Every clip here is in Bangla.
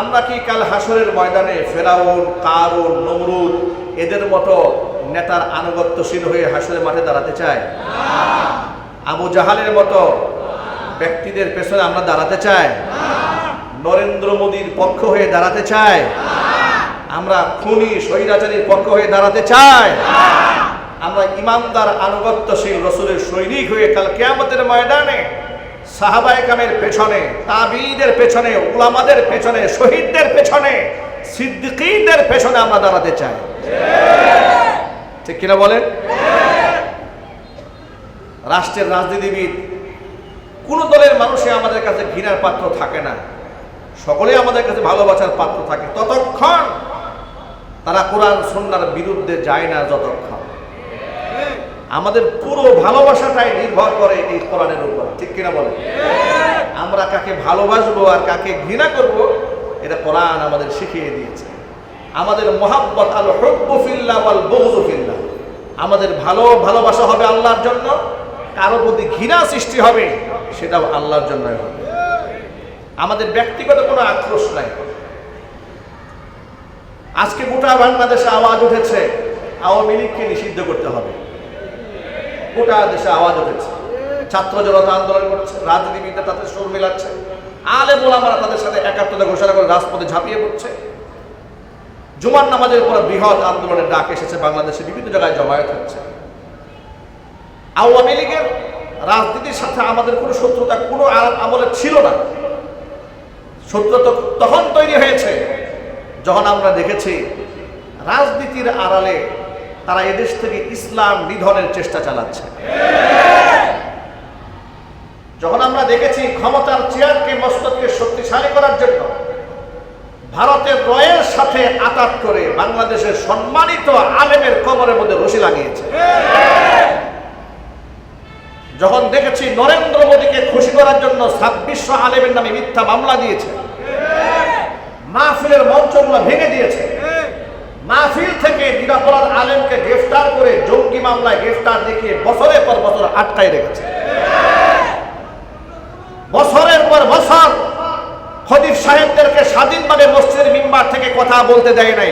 আমরা কি কাল হাসরের ময়দানে ফেরাউন, কারুন, নমরুদ, এদের মতো নেতার আনুগত্যশীল হয়ে হাসরের মাঠে দাঁড়াতে চাই? আবু জাহালের মতো ব্যক্তিদের পেছনে আমরা দাঁড়াতে চাই? নরেন্দ্র মোদীর পক্ষ হয়ে দাঁড়াতে চাই? আমরা খুনি, স্বৈরাচারীর পক্ষ হয়ে দাঁড়াতে চাই? আমরা ইমানদার, আনুগত্যশীল, রসুলের সৈনিক হয়ে কাল কেয়ামতের ময়দানে সাহাবায়ে কামের পেছনে তাবিদের পেছনে, উলামাদের পেছনে, শহীদদের পেছনে, সিদ্দিকীদের পেছনে আমরা দাঁড়াতে চাই। ঠিক কিনা বলেন? রাষ্ট্রের রাজনীতিবিদ, কোন দলের মানুষে আমাদের কাছে ঘৃণার পাত্র থাকে না। সকলেই আমাদের কাছে ভালোবাসার পাত্র থাকে। ততক্ষণ তারা কোরআন সন্ন্যার বিরুদ্ধে যায় না, যতক্ষণ। আমাদের পুরো ভালোবাসাটাই নির্ভর করে এই কোরআনের উপর। ঠিক কিনা বলে আমরা কাকে ভালোবাসবো আর কাকে ঘৃণা করব, এটা কোরআন আমাদের শিখিয়ে দিয়েছে। আমাদের মোহাব্বত আল হব্বু ফিল্লাহ ওয়াল বগজু আমাদের ভালো ভালোবাসা হবে আল্লাহর জন্য, কারও প্রতি ঘৃণা সৃষ্টি হবে, সেটাও আল্লাহর জন্যই হবে। আমাদের ব্যক্তিগত কোনো আক্রোশ নাই। আজকে গোটা বাংলাদেশে আওয়াজ উঠেছে, আওয়ামী লীগকে নিষিদ্ধ করতে হবে। গোটা দেশে আওয়াজ উঠেছে। ছাত্র জনতা আন্দোলন করছে, রাজনীতিবিদরা তাদের সুর মেলাচ্ছে আলে মোলামারা তাদের সাথে একাত্মতা ঘোষণা করে রাজপথে ঝাঁপিয়ে পড়ছে। জুমার নামাজের পর বৃহৎ আন্দোলনের ডাক এসেছে, বাংলাদেশে বিভিন্ন জায়গায় জমায়েত হচ্ছে। আওয়ামী লীগের রাজনীতির সাথে আমাদের কোনো শত্রুতা, কোনো আমলে ছিল না। শত্রুতা তখন তৈরি হয়েছে, যখন আমরা দেখেছি রাজনীতির আড়ালে তারা এদেশ থেকে ইসলাম নিধনের চেষ্টা চালাচ্ছে। যখন আমরা দেখেছি ক্ষমতার চেয়ারকে মস্তককে শক্তিশালী করার জন্য ভারতের রয়ের সাথে আঘাত করে বাংলাদেশের সম্মানিত আলেমের কবরের মধ্যে রশি লাগিয়েছে। যখন দেখেছি নরেন্দ্র মোদীকে খুশি করার জন্য ছাব্বিশশো আলেমের নামে মিথ্যা মামলা দিয়েছে। মাহফিলের মঞ্চগুলো ভেঙে দিয়েছে। মাহফিল থেকে নিরাপরাধ আলেমকে গ্রেফতার করে জঙ্গি মামলায় গ্রেফতার দেখিয়ে বছরের পর বছর আটকায় রেখেছে। বছরের পর বছর খদিফ সাহেবদেরকে স্বাধীনভাবে মসজিদের মিম্বার থেকে কথা বলতে দেয় নাই।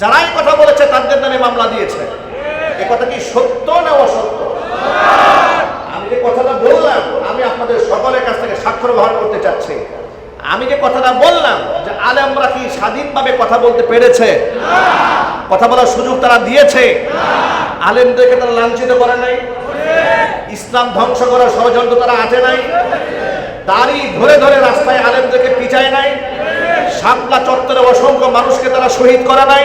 যারাই কথা বলেছে তাদের নামে মামলা দিয়েছে। এ কথা কি সত্য না অসত্য? আমি যে কথাটা বললাম, আমি আপনাদের সকলের কাছ থেকে স্বাক্ষর গ্রহণ করতে চাচ্ছি। আমি যে কথাটা বললাম যে আলেমরা কি স্বাধীনভাবে কথা বলতে পেরেছে? কথা বলার সুযোগ তারা দিয়েছে? আলেমদেরকে তারা লাঞ্ছিত করে নাই? ইসলাম ধ্বংস করার ষড়যন্ত্র তারা আটে নাই? দাড়ি ধরে ধরে রাস্তায় আলেমদেরকে পিছায় নাই? শাপলা চত্বরে অসংখ্য মানুষকে তারা শহীদ করে নাই?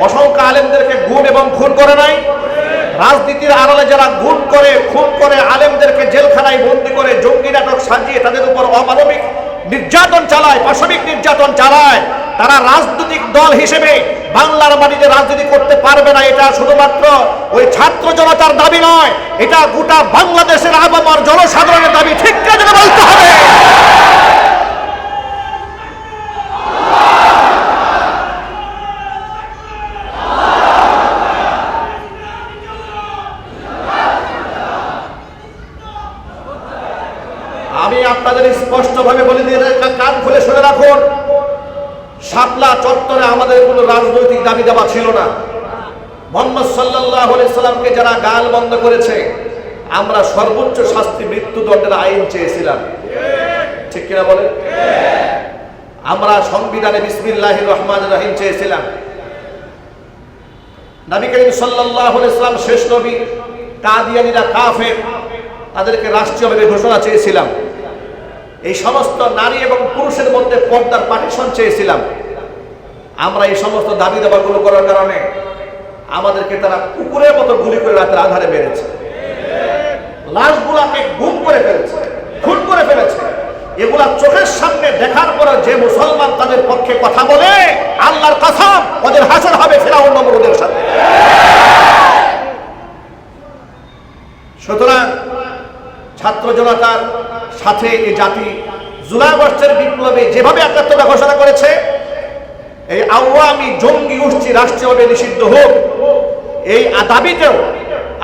অসংখ্য আলেমদেরকে গুম এবং খুন করে নাই? রাজনীতির আড়ালে যারা গুম করে, খুন করে, আলেমদেরকে জেলখানায় বন্দি করে, জঙ্গি নাটক সাজিয়ে তাদের উপর অমানবিক নির্যাতন চালায়, পাশবিক নির্যাতন চালায়। তারা রাজনৈতিক দল হিসেবে বাংলার মাটিতে রাজনীতি করতে পারবে না, এটা শুধুমাত্র ওই ছাত্র জনতার দাবি নয়, এটা গোটা বাংলাদেশের আবামার জনসাধারণের দাবি। ঠিক কাজে বলতে হবে? আমি আপনাদের স্পষ্টভাবে বলে দিয়ে কান খুলে শুনে রাখুন। শাপলা চত্বরে আমাদের কোনো রাজনৈতিক দাবি দেওয়া ছিল না। মোহাম্মদ সাল্লাহ সাল্লামকে যারা গাল বন্ধ করেছে, আমরা সর্বোচ্চ শাস্তি মৃত্যুদণ্ডের আইন চেয়েছিলাম। ঠিক কিনা বলে আমরা সংবিধানে বিসমিল্লাহ রহমান রাহিম চেয়েছিলাম। নবী করিম সাল্লাহ ইসলাম শেষ নবী, কাদিয়ানিরা কাফের, তাদেরকে রাষ্ট্রীয়ভাবে ঘোষণা চেয়েছিলাম। এই সমস্ত নারী এবং পুরুষের মধ্যে পর্দার পার্টিশন চেয়েছিলাম। আমরা এই সমস্ত দাবি দাবাগুলো করার কারণে আমাদেরকে তারা কুকুরের মতো গুলি করে রাতের আধারে মেরেছে। লাশগুলাকে গুম করে ফেলেছে, খুন করে ফেলেছে। এগুলা চোখের সামনে দেখার পরে যে মুসলমান তাদের পক্ষে কথা বলে, আল্লাহর কাসাম, ওদের হাসর হবে ফেরাউন নমরুদের সাথে। সুতরাং ছাত্র জনতার সাথে এই জাতি জুলাই বর্ষের বিপ্লবে যেভাবে একাত্মতা ঘোষণা করেছে, এই আওয়ামী জঙ্গি গোষ্ঠী রাষ্ট্রীয়ভাবে নিষিদ্ধ হোক, এই দাবিতেও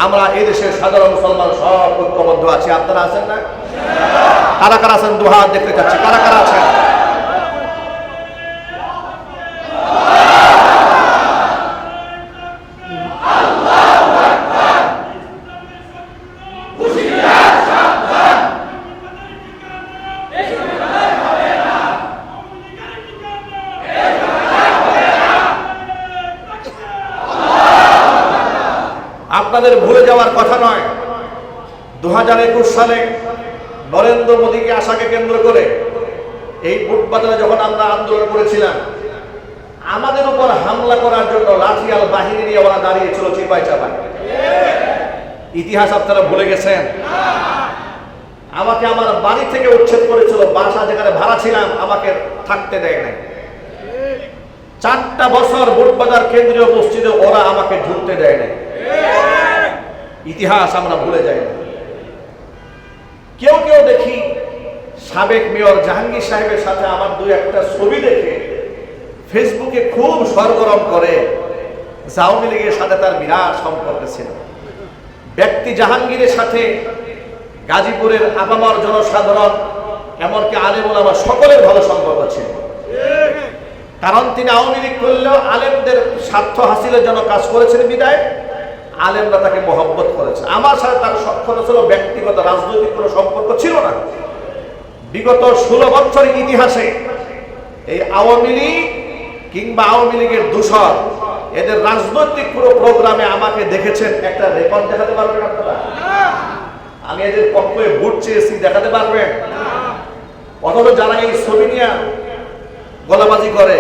আমরা এই দেশের সাধারণ মুসলমান সব ঐক্যবদ্ধ আছি। আপনারা আছেন না? কারা কারা আছেন? দুহাত দেখতে চাচ্ছি। কারা কারা আছেন আমাদের ভুলে যাওয়ার কথা নয় দু হাজার একুশ সালে নরেন্দ্র মোদীকে আশাকে কেন্দ্র করে এই বুটবাজারে যখন আমরা আন্দোলন করেছিলাম, আমাদের উপর হামলা করার জন্য লাঠিয়াল বাহিনী নিয়ে ওরা দাঁড়িয়েছিল চিপাই চাপাই ইতিহাস আপনারা ভুলে গেছেন? আমাকে আমার বাড়ি থেকে উচ্ছেদ করেছিল, বাসা যেখানে ভাড়া ছিলাম, আমাকে থাকতে দেয় নাই। চারটা বছর বুটবাজার কেন্দ্রীয় মসজিদে ওরা আমাকে ঢুকতে দেয় নাই। ইতিহাস আমরা ভুলে যাই না কেউ কেউ দেখি সাবেক মেয়র জাহাঙ্গীর সাহেবের সাথে আমার দুই একটা ছবি দেখে ফেসবুকে খুব সরগরম করে আওয়ামী লীগের সাথে তার বিরাট সম্পর্ক ছিল। ব্যক্তি জাহাঙ্গীরের সাথে গাজীপুরের আপামর জনসাধারণ, এমনকি আলেমুল আমার সকলের ভালো সম্পর্ক ছিল। কারণ তিনি আওয়ামী লীগ করলেও আলেমদের স্বার্থ হাসিলের জন্য কাজ করেছেন বিদায়। আলেমরা তাকে মহব্বত করেছে। আমার সাথে তার সক্ষতা ছিল ব্যক্তিগত, রাজনৈতিক কোনো সম্পর্ক ছিল না। বিগত ষোলো বছরের ইতিহাসে এই আওয়ামী লীগ কিংবা আওয়ামী লীগের দূষণ, এদের রাজনৈতিক পুরো প্রোগ্রামে আমাকে দেখেছেন, একটা রেকর্ড দেখাতে পারবেন আপনারা? আমি এদের পক্ষে ভোট চেয়েছি, দেখাতে পারবেন? অথচ যারা এই ছবি নিয়ে গলাবাজি করে,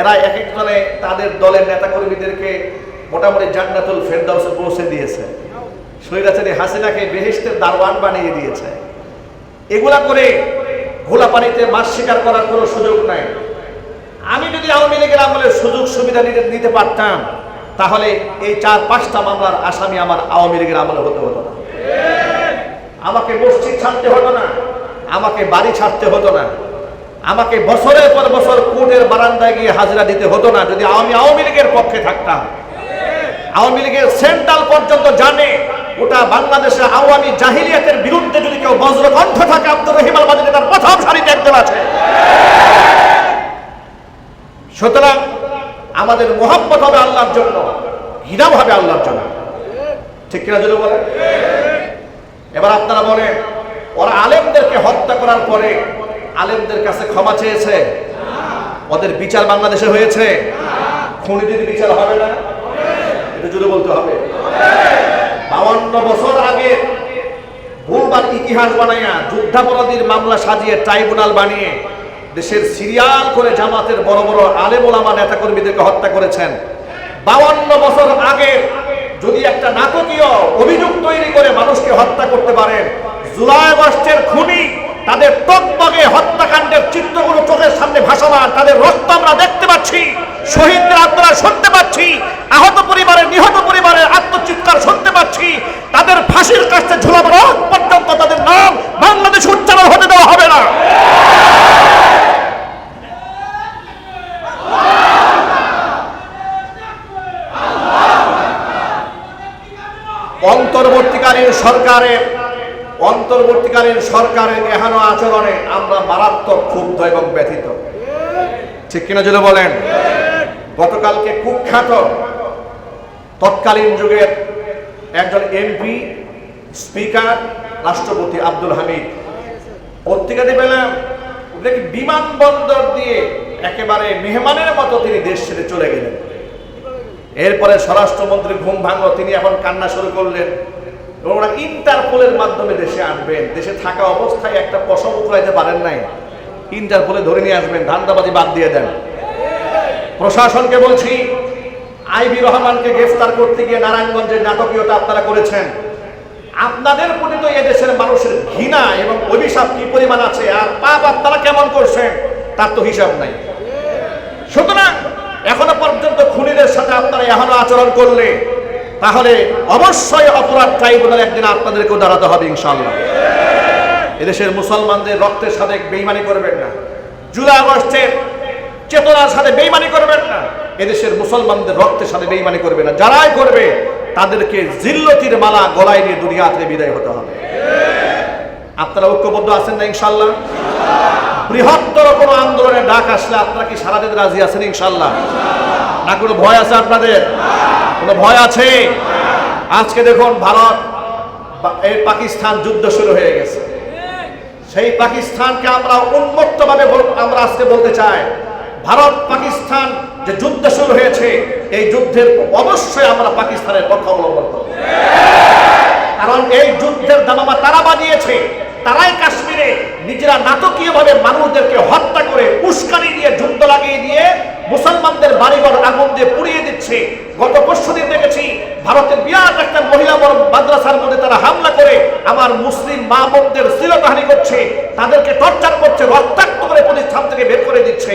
এরা এক একজনে তাদের দলের নেতাকর্মীদেরকে মোটামুটি জান্নাতুল ফেরদাউসে পৌঁছে দিয়েছে। সৈরাচারী হাসিনাকে বেহেস্তের দারওয়ান বানিয়ে দিয়েছে। এগুলা করে ঘোলা পানিতে মাছ শিকার করার কোনো সুযোগ নাই। আমি যদি আওয়ামী লীগের আমলে সুযোগ সুবিধা নিতে নিতে পারতাম, তাহলে এই চার পাঁচটা মামলার আসামি আমার আওয়ামী লীগের আমলে হতে হতো না। আমাকে মসজিদ ছাড়তে হতো না, আমাকে বাড়ি ছাড়তে হতো না, আমাকে বছরের পর বছর কোর্টের বারান্দায় গিয়ে হাজিরা দিতে হতো না, যদি আমি আওয়ামী লীগের পক্ষে থাকতাম। আওয়ামী লীগের সেন্ট্রাল পর্যন্ত জানে ওটা বাংলাদেশের আওয়ামী জাহিলিয়াতের বিরুদ্ধে যদি কেউ বজ্রকণ্ঠ থাকে, আব্দুর রহিম আল তার প্রথম সারিতে একজন আছে। সুতরাং আমাদের মোহাম্মত হবে আল্লাহর জন্য ঘৃণাও হবে আল্লাহর জন্য। ঠিক কিনা যদি বলেন? এবার আপনারা বলে ওরা আলেমদেরকে হত্যা করার পরে আলেমদের কাছে ক্ষমা চেয়েছে? ওদের বিচার বাংলাদেশে হয়েছে? খুনিদের বিচার হবে না? এটা জুড়ে বলতে হবে। বাউন্ন বছর আগে ভুলবার ইতিহাস বানাইয়া যুদ্ধাপরাধীর মামলা সাজিয়ে ট্রাইব্যুনাল বানিয়ে দেশের সিরিয়াল করে জামাতের বড় বড় আলেম ওলামা নেতাকর্মীদেরকে হত্যা করেছেন। বাউন্ন বছর আগে যদি একটা নাটকীয় অভিযোগ তৈরি করে মানুষকে হত্যা করতে পারেন জুলাই আগস্টের খুনি তাদের টকবগে হত্যাকাণ্ডের চিত্রগুলো চোখের সামনে ভাসমান, তাদের রক্ত আমরা দেখতে পাচ্ছি। শহীদদের আত্মরা শুনতে পাচ্ছি তাদের ফাঁসির কাছে ঝুলাবার পর্যন্ত তাদের নাম বাংলাদেশ উচ্চারণ হতে দেওয়া হবে না। অন্তর্বর্তীকালীন সরকারের অন্তর্বর্তীকালীন সরকারের এহানো আচরণে আমরা মারাত্মক ক্ষুব্ধ এবং ব্যথিত। ঠিক কিনা যদি বলেন? গতকালকে কুখ্যাত, তৎকালীন যুগের একজন এমপি স্পিকার রাষ্ট্রপতি আব্দুল হামিদ। পত্রিকাতে পেলাম দেখি বিমানবন্দর দিয়ে একেবারে মেহমানের মতো তিনি দেশ ছেড়ে চলে গেলেন। এরপরে স্বরাষ্ট্রমন্ত্রী ঘুম ভাঙলো, তিনি এখন কান্না শুরু করলেন। এবং ওরা ইন্টারপোলের মাধ্যমে দেশে আনবেন দেশে থাকা অবস্থায় একটা পশম উতরাইতে পারেন নাই। ইন্টারপোলে ধরে নিয়ে আসবেন, ধান্দাবাজি বাদ দিয়ে দেন। প্রশাসনকে বলছি আইবি রহমানকে গ্রেফতার করতে গিয়ে নারায়ণগঞ্জের নাটকীয়তা আপনারা করেছেন। আপনাদের প্রতি তো এদেশের মানুষের ঘৃণা এবং অভিশাপ কি পরিমাণ আছে? আর পাপ আপনারা কেমন করছেন? তার তো হিসাব নাই। সুতরাং এখনও পর্যন্ত খুনিদের সাথে আপনারা এখনও আচরণ করলে, তাহলে অবশ্যই অপরাধ ট্রাইব্যুনাল একদিন আপনাদেরকেও দাঁড়াতে হবে ইনশাল্লাহ এদেশের মুসলমানদের রক্তের সাথে বেইমানি করবেন না। জুলাই আগস্টের চেতনার সাথে বেইমানি করবেন না। এদেশের মুসলমানদের রক্তের সাথে বেইমানি করবে না। যারাই করবে, তাদেরকে জিল্লতির মালা গলায় নিয়ে দুনিয়া থেকে বিদায় হতে হবে। আপনারা ঐক্যবদ্ধ আছেন না ইনশাল্লাহ? বৃহত্তর কোনো আন্দোলনের ডাক আসলে আপনারা কি সারা দিতে রাজি আছেন ইনশাল্লাহ? না কোনো ভয় আছে আপনাদের? কোনো ভয় আছে? আজকে দেখুন ভারত এই পাকিস্তান যুদ্ধ শুরু হয়ে গেছে। সেই পাকিস্তানকে আমরা উন্মুক্তভাবে আমরা আজকে বলতে চাই ভারত, পাকিস্তান যে যুদ্ধ শুরু হয়েছে, এই যুদ্ধের অবশ্যই আমরা পাকিস্তানের পক্ষ অবলম্বন করব। কারণ এই যুদ্ধের দামামা তারা বাজিয়েছে, তারাই কাশ্মীরে নিজেরা নাটকীয়ভাবে মানুষদেরকে হত্যা করে উস্কানি দিয়ে যুদ্ধ লাগিয়ে দিয়ে মুসলমানদের বাড়িঘর আগুন দিয়ে পুড়িয়ে দিচ্ছে। গত পরশু দিন দেখেছি, ভারতের বিরাট একটা মহিলা বড় মাদ্রাসার মধ্যে তারা হামলা করে আমার মুসলিম মা বোনদের শ্লীলতাহানি করছে, তাদেরকে টর্চার করছে, রক্তাক্ত করে প্রতিষ্ঠান থেকে বের করে দিচ্ছে।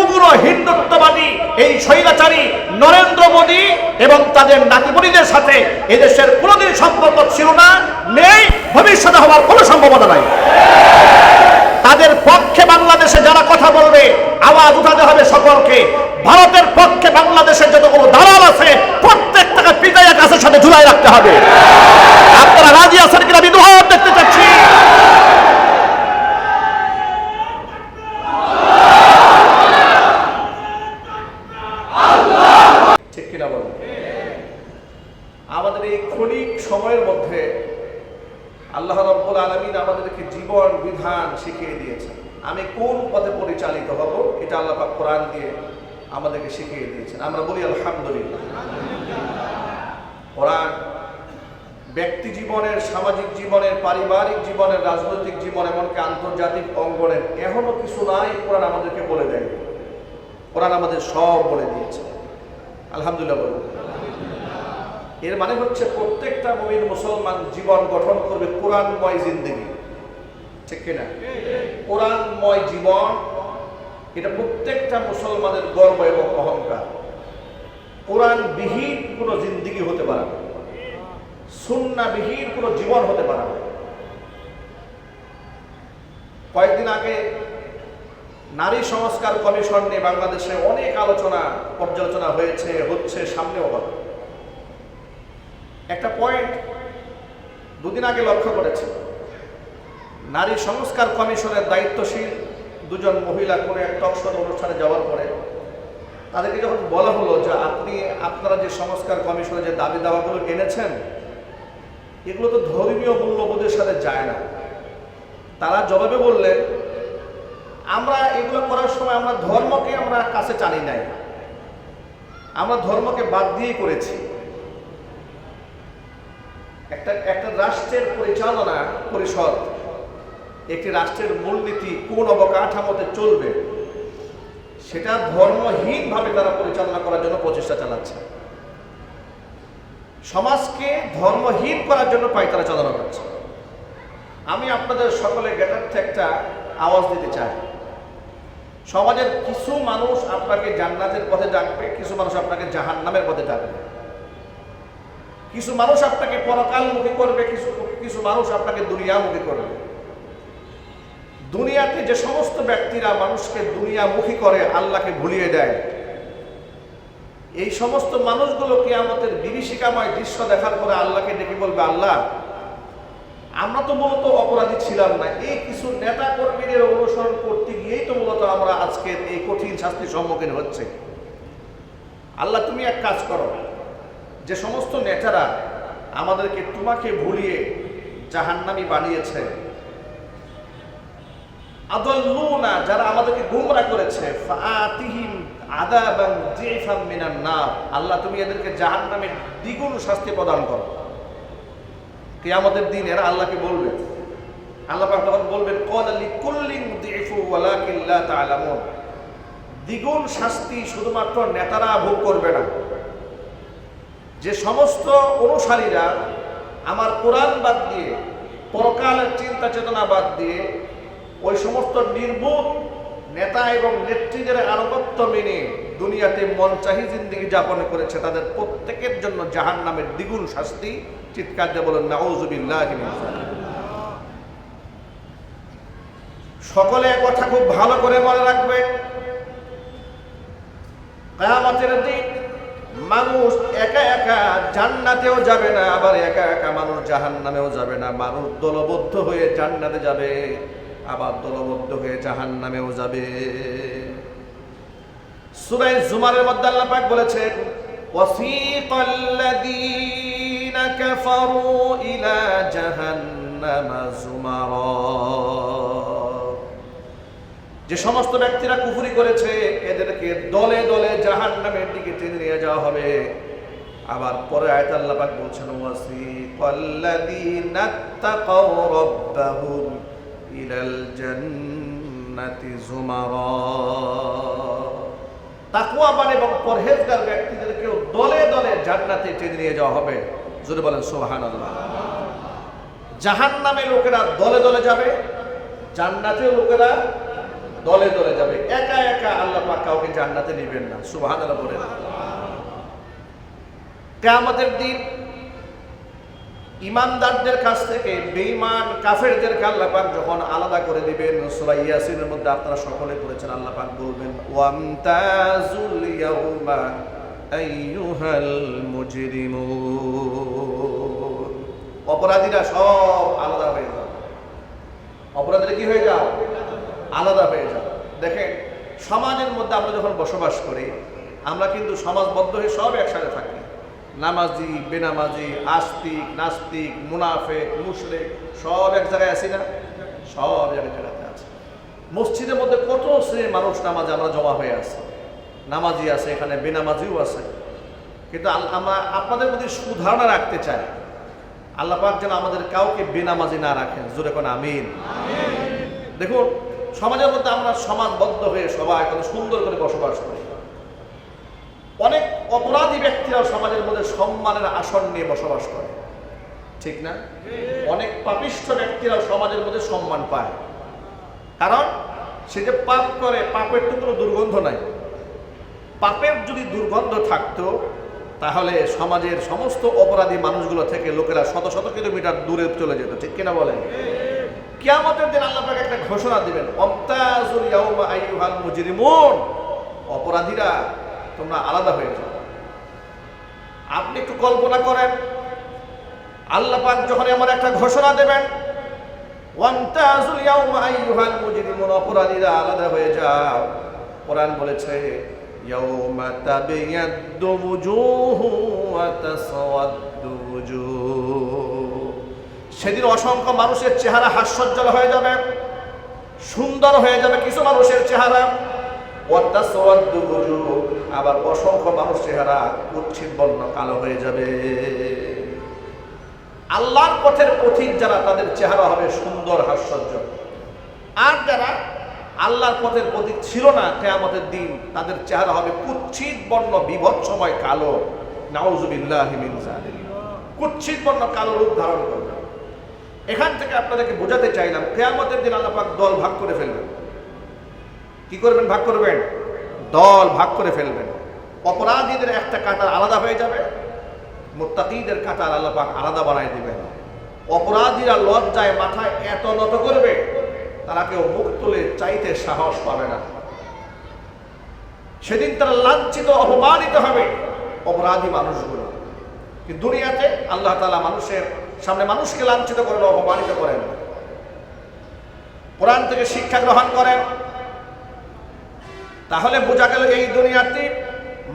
উগ্র হিন্দুত্ববাদী এই স্বৈরাচারী নরেন্দ্র মোদী এবং তাদের নাতিমণিদের সাথে এদেশের কোনোদিন সম্পর্ক ছিল না, নেই, ভবিষ্যতে হওয়ার কোনো সম্ভাবনা নাই। তাদের পক্ষে বাংলাদেশে যারা কথা বলবে, আওয়াজ উঠাতে হবে সকলকে। ভারতের পক্ষে বাংলাদেশের যতগুলো দালাল আছে, প্রত্যেকটাকে পিতাইয়া গাছের সাথে ঝুলাই রাখতে হবে। আপনারা রাজি আছেন কিনা আমি দুহাত দেখতে চাচ্ছি ঠিক কিনা বলুন আমাদের এই ক্ষণিক সময়ের মধ্যে আল্লাহ রব্বুল আলমিন আমাদেরকে জীবন বিধান শিখিয়ে দিয়েছেন আমি কোন পথে পরিচালিত হব এটা আল্লাহ পাক কোরআন দিয়ে আমাদেরকে শিখিয়ে দিয়েছেন আমরা বলি আলহামদুলিল্লাহ কোরআন ব্যক্তি জীবনের সামাজিক জীবনের পারিবারিক জীবনের, রাজনৈতিক জীবন, এমনকি আন্তর্জাতিক অঙ্গনের, এখনও কিছু নাই, কোরআন আমাদেরকে বলে দেয়। কোরআন আমাদের সব বলে দিয়েছে। আলহামদুলিল্লাহ বলুন। এর মানে হচ্ছে প্রত্যেকটা মুমিন মুসলমান জীবন গঠন করবে কোরআনময় জিন্দগি। ঠিক কিনা? কোরআনময় জীবন, এটা প্রত্যেকটা মুসলমানের গর্ব এবং অহংকার। কোরআনবিহীন কোনো জিন্দগি হতে পারে না। সুন্নাবিহীন কোনো জীবন হতে পারে না। কয়েকদিন আগে নারী সংস্কার কমিশন নিয়ে বাংলাদেশে অনেক আলোচনা, পর্যালোচনা হয়েছে, হচ্ছে, সামনেও হবে। একটা পয়েন্ট দুদিন আগে লক্ষ্য করেছে। নারী সংস্কার কমিশনের দায়িত্বশীল দুজন মহিলা কোনো এক টকশোর অনুষ্ঠানে যাওয়ার পরে তাদেরকে যখন বলা হলো যে আপনি, আপনারা যে সংস্কার কমিশনে যে দাবি দাওয়াগুলো এনেছেন, এগুলো তো ধর্মীয় মূল্যবোধের সাথে যায় না। তারা জবাবে বললেন, আমরা এগুলো করার সময় আমরা ধর্মকে আমরা কাছে টানি নাই। আমরা ধর্মকে বাদ দিয়েই করেছি। একটা একটা রাষ্ট্রের পরিচালনা পরিষদ, একটি রাষ্ট্রের মূলনীতি কোন অবকাঠামোতে চলবে, সেটা ধর্মহীনভাবে তারা পরিচালনা করার জন্য প্রচেষ্টা চালাচ্ছে। সমাজকে ধর্মহীন করার জন্য পায়তারা চালানো করছে। আমি আপনাদের সকলের জ্ঞাতার্থে একটা আওয়াজ দিতে চাই। সমাজের কিছু মানুষ আপনাকে জান্নাতের পথে ডাকবে, কিছু মানুষ আপনাকে জাহান্নামের পথে ডাকবে। কিছু মানুষ আপনাকে পরকাল পরকালমুখী করবে, কিছু কিছু মানুষ আপনাকে দুনিয়ামুখী করবে। দুনিয়াতে যে সমস্ত ব্যক্তিরা মানুষকে দুনিয়ামুখী করে, আল্লাহকে ভুলিয়ে দেয়, এই সমস্ত মানুষগুলোকে আমাদের বিভীষিকাময় দৃশ্য দেখার পরে আল্লাহকে ডেকে বলবে, আল্লাহ আমরা তো মূলত অপরাধী ছিলাম না। এই কিছু নেতা কর্মীদের অনুসরণ করতে গিয়েই তো মূলত আমরা আজকে এই কঠিন শাস্তির সম্মুখীন হচ্ছে। আল্লাহ, তুমি এক কাজ করো। যে সমস্ত নেতারা আমাদেরকে তোমাকে ভুলিয়ে জাহান্নামি বানিয়েছে। আদল্লুনা, যারা আমাদেরকে গুমরা করেছে ফাতিহিম আল্লাহ, তুমি এদেরকে জাহান্নামের দ্বিগুণ শাস্তি প্রদান করো। কিয়ামতের দিন এরা আল্লাহকে বলবে। আল্লাহ পাক তখন বলবেন, কল আলি কুল্লিন দিফু ওয়ালাকিন লা তাআলামুন। দ্বিগুণ শাস্তি শুধুমাত্র নেতারা ভোগ করবে না। যে সমস্ত অনুসারীরা আমার কোরআন বাদ দিয়ে, পরকালের চিন্তা চেতনা বাদ দিয়ে, ওই সমস্ত নির্বোধ নেতা এবং নেত্রীদের আনুগত্য মেনে দুনিয়াতে মনচাহি জিন্দিগি যাপন করেছে, তাদের প্রত্যেকের জন্য জাহান নামের দ্বিগুণ শাস্তি চিৎকার দিয়ে বলেন সকলে কথা খুব ভালো করে মনে রাখবে। কেয়ামতের দিন মানুষ একা একা জান্নাতেও যাবে না, আবার একা একা মানুষ জাহান্নামেও যাবে না। মানুষ দলবদ্ধ হয়ে জান্নাতে যাবে, আবার দলবদ্ধ হয়ে জাহান্নামেও যাবে। সূরা জুমারের মধ্যে আল্লাহ পাক বলেছেন ওয়াসিকাল্লাযীনা কাফারু ইলা জাহান্নামা যুমারা যে সমস্ত ব্যক্তিরা কুফুরি করেছে, এদেরকে দলে দলে জাহান নামের দিকে টেনে নিয়ে যাওয়া হবে। আবার পরে আয়াত আল্লাহ বলছেন, ওয়াসিকাল্লাযীনা তাকাও রাব্বাহুম ইলাল জান্নাতি যুমারা. তাকওয়াবান এবং পরহেজগার ব্যক্তিদেরকেও দলে দলে জান্নাতে টেনে নিয়ে যাওয়া হবে। যদি বলেন, সুবহানাল্লাহ। জাহান নামে লোকেরা দলে দলে যাবে জান্নাতেও লোকেরা দলে দলে যাবে। একা একা আল্লাহ পাক কাউকে জান্নাতে নেবেন না, সুবহানাল্লাহ বলেন। কেয়ামতের দিন ইমানদারদের কাছ থেকে, বেঈমান কাফেরদেরকে আল্লাহ পাক যখন আলাদা করে দিবেন, সূরা ইয়াসিনের মধ্যে আপনারা সকলে পড়েছেন, আল্লাহ পাক বলবেন ওয়ামতাজুল ইয়াউমা আইয়ুহাল মুজরিমুন। অপরাধীরা সব আলাদা হয়ে যাবে অপরাধীরা কি হয়ে যাও? আলাদা হয়ে যাও। দেখেন, সমাজের মধ্যে আমরা যখন বসবাস করি, আমরা কিন্তু সমাজবদ্ধ হয়ে সব একসাথে থাকি। নামাজি, বেনামাজি, আস্তিক, নাস্তিক মুনাফে মুশরেক, সব এক জায়গায় আছি না? সব এক জায়গাতে আছে। মসজিদের মধ্যে কত শ্রেণির মানুষ নামাজে আমরা জমা হয়ে আছে। নামাজি আছে এখানে বেনামাজিও আছে। কিন্তু আমরা আপনাদের মধ্যে সুধারণা রাখতে চাই। আল্লাহ পাক যেন আমাদের কাউকে বেনামাজি না রাখেন। জোরে কোন আমিন। দেখুন সমাজের মধ্যে আমরা সমাজবদ্ধ হয়ে সবাই কত সুন্দর করে বসবাস করি। অনেক অপরাধী ব্যক্তিরাও সমাজের মধ্যে সম্মানের আসন নিয়ে বসবাস করে। ঠিক না? অনেক পাপিষ্ঠ ব্যক্তিরাও সমাজের মধ্যে সম্মান পায়। কারণ সে যে পাপ করে পাপের তো কোনো দুর্গন্ধ নাই। পাপের যদি দুর্গন্ধ থাকতো, তাহলে সমাজের সমস্ত অপরাধী মানুষগুলো থেকে লোকেরা শত শত কিলোমিটার দূরে চলে যেত, ঠিক কিনা বলেন? কিয়ামতের দিন আল্লাহ পাক একটা ঘোষণা দিবেন, অমতাজুল ইয়াউমা মুজরিমুন। অপরাধীরা তোমরা আলাদা হয়ে যাও। আপনি একটু কল্পনা করেন, আল্লাহ পাক যখন এমন একটা ঘোষণা দেবেন ওয়ামতাজুল ইয়াউমা মুজরিমুন, অপরাধীরা আলাদা হয়ে যাও। কোরআন বলেছে তাবিয়াদ্দু wujuhu ওয়া তাসওয়াদ্দু wujuh সেদিন অসংখ্য মানুষের চেহারা হাস্যোজ্জ্বল হয়ে যাবে, সুন্দর হয়ে যাবে কিছু মানুষের চেহারা। আবার অসংখ্য মানুষ চেহারা উচ্ছিদ বর্ণ কালো হয়ে যাবে। আল্লাহর পথের পথিক যারা, তাদের চেহারা হবে সুন্দর, হাস্যোজ্জ্বল। আর যারা আল্লাহর পথের প্রতীক ছিল না, কেয়ামতের দিন তাদের চেহারা হবে কুচ্ছিত বর্ণ বিভৎসময় কালো। কুচ্ছিত বর্ণ কালো রূপ ধারণ করবে। এখান থেকে আপনাদেরকে বোঝাতে চাইলাম, কেয়ামতের দিন আল্লাহ পাক দল ভাগ করে ফেলবেন। কি করবেন? ভাগ করবেন? দল ভাগ করে ফেলবেন। অপরাধীদের একটা কাতার আলাদা হয়ে যাবে, মুত্তাকিদের কাতার আল্লাহ পাক আলাদা বানায় দিবেন। অপরাধীরা লজ্জায় মাথায় এত নত করবে তারা কেউ মুখ তুলে চাইতে সাহস পাবে না। সেদিন তারা লাঞ্ছিত, অপমানিত হবে অপরাধী মানুষগুলো। দুনিয়াতে আল্লাহ তালা মানুষের সামনে মানুষকে লাঞ্ছিত করেন, অপমানিত করেন। কোরআন থেকে শিক্ষা গ্রহণ করেন। তাহলে বোঝা গেল এই দুনিয়াতে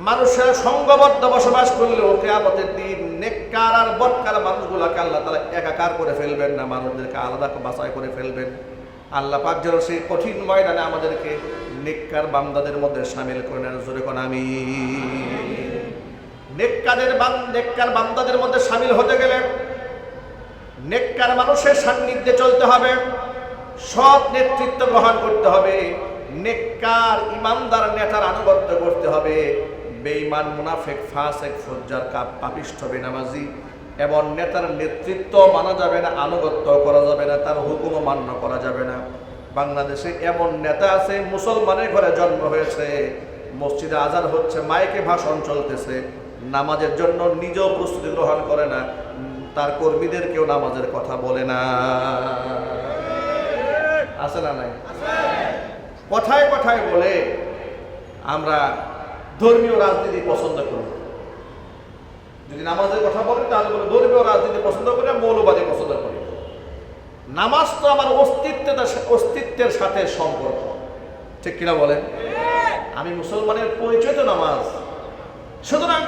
মানুষের সঙ্গবদ্ধ বসবাস করলেও কেয়ামতের দিন নেককার আর বটকার মানুষগুলোকে আল্লাহ তালা একাকার করে ফেলবেন না, মানুষদেরকে আলাদা বাছাই করে ফেলবেন। আল্লাহ পাক যেন সেই কঠিন ময়দানে আমাদেরকে নেককার বান্দাদের মধ্যে সামিল করে নেন। জোরে কোন আমি। নেককাদের নেককার বান্দাদের মধ্যে সামিল হতে গেলে নেককার মানুষের সান্নিধ্যে চলতে হবে, সৎ নেতৃত্ব গ্রহণ করতে হবে, নেককার ইমানদার নেতার আনুগত্য করতে হবে। বেঈমান, মুনাফেক, ফাসেক, ফজ্জার, কাপ পাপিষ্ঠ, বেনামাজি এবং নেতার নেতৃত্ব মানা যাবে না, আনুগত্য করা যাবে না, তার হুকুমও মান্য করা যাবে না। বাংলাদেশে এমন নেতা আছে, মুসলমানের ঘরে জন্ম হয়েছে, মসজিদে আজান হচ্ছে, মাইকে ভাষণ চলতেছে, নামাজের জন্য নিজেও প্রস্তুতি গ্রহণ করে না, তার কর্মীদের কেউ নামাজের কথা বলে না। আছে না নাই? কথায় কথায় বলে, আমরা ধর্মীয় রাজনীতি পছন্দ করি। যদি নামাজের কথা বলেন তাহলে বলে, ধর্মীয় রাজনীতি পছন্দ করি, মৌলবাদী পছন্দ করি। নামাজ তো আমার অস্তিত্বের অস্তিত্বের সাথে সম্পর্ক। ঠিক কিনা বলেন? আমি মুসলমানের পরিচয় তো নামাজ। সুতরাং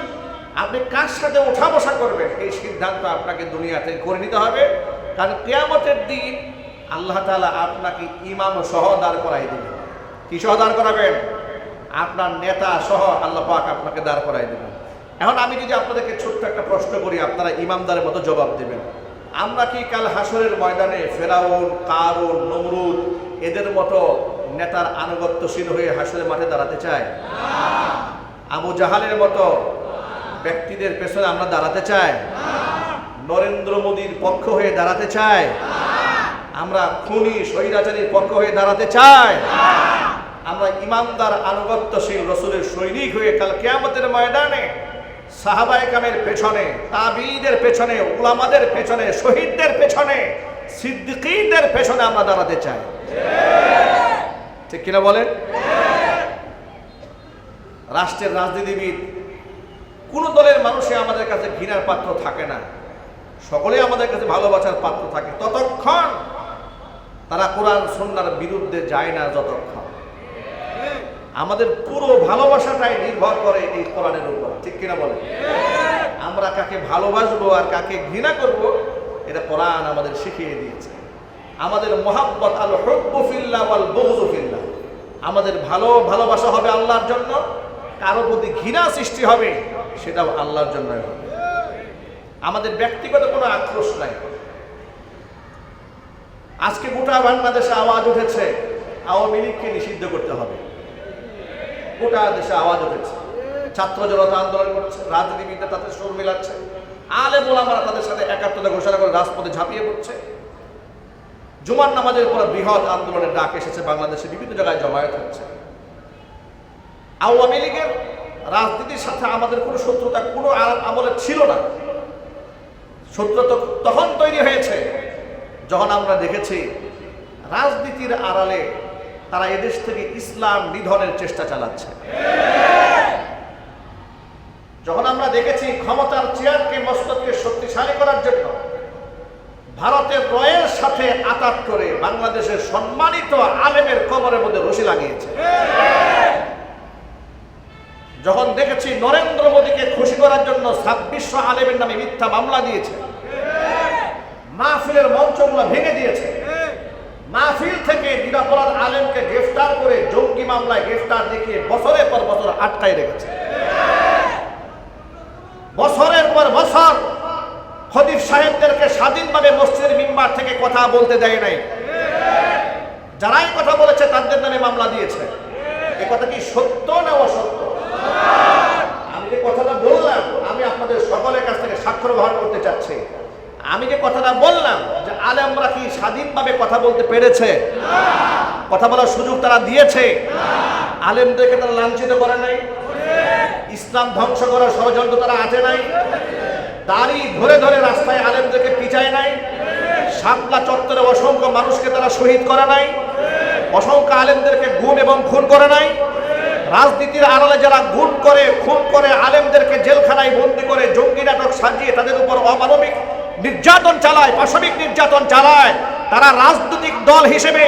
আপনি কার সাথে ওঠা বসা করবেন? এই সিদ্ধান্ত আপনাকে দুনিয়াতে করে নিতে হবে। কারণ কেয়ামতের দিন আল্লাহ তাআলা আপনাকে ইমাম সহ দাঁড় করাই দেবেন। কি সহ দাঁড় করাবেন? আপনার নেতা সহ আল্লাহ পাক আপনাকে দাঁড় করাই দেবেন। এখন আমি যদি আপনাদেরকে ছোট্ট একটা প্রশ্ন করি, আপনারা ইমামদারের মতো জবাব দেবেন। আমরা কি কাল হাসরের ময়দানে ফেরাউন, কারুন, নমরুদ এদের মতো নেতার আনুগত্যশীল হয়ে হাসরের মাঠে দাঁড়াতে চাই আবু জাহালের মতো ব্যক্তিদের পেছনে আমরা দাঁড়াতে চাই? নরেন্দ্র মোদীর পক্ষ হয়ে দাঁড়াতে চাই? আমরা খুনি, স্বৈরাচারীর পক্ষ হয়ে দাঁড়াতে চাই? আমরা ইমানদার আনুগত্যশীল রসুলের সৈনিক হয়ে কাল কেয়ামতের ময়দানে সাহাবায়ে কামের পেছনে তাবিদের পেছনে, উলামাদের পেছনে, শহীদদের পেছনে, সিদ্দিকীদের পেছনে আমরা দাঁড়াতে চাই। ঠিক কিনা বলেন? রাষ্ট্রের রাজনীতিবিদ, কোন দলের মানুষে আমাদের কাছে ঘৃণার পাত্র থাকে না। সকলেই আমাদের কাছে ভালোবাসার পাত্র থাকে। ততক্ষণ তারা কোরআন সন্ন্যার বিরুদ্ধে যায় না, যতক্ষণ। আমাদের পুরো ভালোবাসাটাই নির্ভর করে এই কোরআনের উপর। ঠিক কিনা বলে আমরা কাকে ভালোবাসবো আর কাকে ঘৃণা করব, এটা কোরআন আমাদের শিখিয়ে দিয়েছে। আমাদের মোহাব্বত আল হব্বফিল্লা ওয়াল বগজফিল্লা আমাদের ভালো ভালোবাসা হবে আল্লাহর জন্য, কারও প্রতি ঘৃণা সৃষ্টি হবে, সেটাও আল্লাহর জন্যই হবে। আমাদের ব্যক্তিগত কোনো আক্রোশ নাই। আজকে গোটা বাংলাদেশে আওয়াজ উঠেছে, আওয়ামী লীগকে নিষিদ্ধ করতে হবে। গোটা দেশে আওয়াজ উঠেছে। ছাত্র জনতা আন্দোলন করছে, রাজনীতিবিদরা তাদের সুর মিলাচ্ছে আলে বোলামারা তাদের সাথে একাত্মতা ঘোষণা করে রাজপথে ঝাঁপিয়ে পড়ছে। জুমার নামাজের পর বৃহৎ আন্দোলনের ডাক এসেছে, বাংলাদেশে বিভিন্ন জায়গায় জমায়েত হচ্ছে। আওয়ামী লীগের রাজনীতির সাথে আমাদের কোনো শত্রুতা, কোনো আমলে ছিল না। শত্রুতা তখন তৈরি হয়েছে, যখন আমরা দেখেছি রাজনীতির আড়ালে তারা এদেশ থেকে ইসলাম নিধনের চেষ্টা চালাচ্ছে। যখন আমরা দেখেছি ক্ষমতার চেয়ারকে মস্তককে শক্তিশালী করার জন্য ভারতের রয়ের সাথে আতাত করে বাংলাদেশের সম্মানিত আলেমের কবরের মধ্যে রশি লাগিয়েছে। যখন দেখেছি নরেন্দ্র মোদীকে খুশি করার জন্য ছাব্বিশশো আলেমের নামে মিথ্যা মামলা দিয়েছে, মাহফিলের মঞ্চগুলো ভেঙে দিয়েছে মাহফিল থেকে নিরাপরাধ আলেমকে গ্রেফতার করে জঙ্গি মামলায় গ্রেফতার দেখিয়ে বছরের পর বছর আটকায় রেখেছে। বছরের পর বছর খদিফ সাহেবদেরকে স্বাধীনভাবে মসজিদের মিম্বার থেকে কথা বলতে দেয় নাই। যারাই কথা বলেছে, তাদের নামে মামলা দিয়েছে। এ কথা কি সত্য না অসত্য? আমি যে কথাটা বললাম, আমি আপনাদের সকলের কাছ থেকে স্বাক্ষর গ্রহণ করতে চাচ্ছি। আমি যে কথাটা বললাম যে আলেমরা কি স্বাধীনভাবে কথা বলতে পেরেছে? কথা বলার সুযোগ তারা দিয়েছে? আলেমদেরকে তারা লাঞ্ছিত করে নাই? ইসলাম ধ্বংস করার ষড়যন্ত্র তারা আছে নাই? দাড়ি ধরে ধরে রাস্তায় আলেমদেরকে পিছায় নাই? শাপলা চত্বরে অসংখ্য মানুষকে তারা শহীদ করে নাই? অসংখ্য আলেমদেরকে গুণ এবং খুন করে নাই? রাজনীতির আড়ালে যারা গুণ করে, খুন করে, আলেমদেরকে জেলখানায় বন্দি করে জঙ্গি নাটক সাজিয়ে তাদের উপর অমানবিক নির্যাতন চালায় পাশবিক নির্যাতন চালায় তারা রাজনৈতিক দল হিসেবে